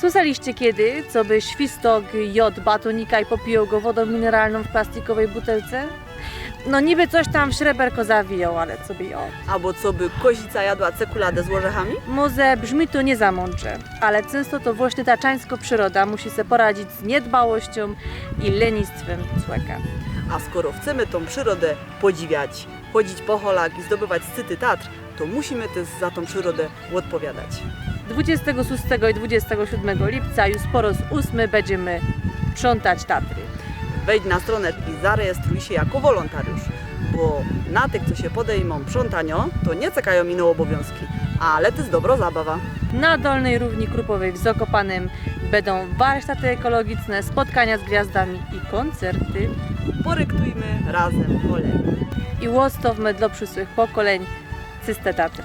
Słyszeliście kiedy, co by świstok jod batonika i popijał go wodą mineralną w plastikowej butelce? No niby coś tam w śreberko zawijał, ale co by jod. Albo co by kozica jadła cekuladę z orzechami? Może brzmi to nie za mądrze, ale często to właśnie ta czańsko przyroda musi sobie poradzić z niedbałością i lenistwem człowieka. A skoro chcemy tą przyrodę podziwiać, chodzić po holach i zdobywać szczyty Tatr, to musimy też za tą przyrodę odpowiadać. 26 i 27 lipca już po raz ósmy będziemy sprzątać Tatry. Wejdź na stronę i zarejestruj się jako wolontariusz, bo na tych, co się podejmą sprzątania, to nie czekają inne obowiązki, ale to jest dobra zabawa. Na Dolnej Równi Krupowej w Zakopanem będą warsztaty ekologiczne, spotkania z gwiazdami i koncerty. Poryktujmy razem pole. I łostowmy dla przyszłych pokoleń sistedate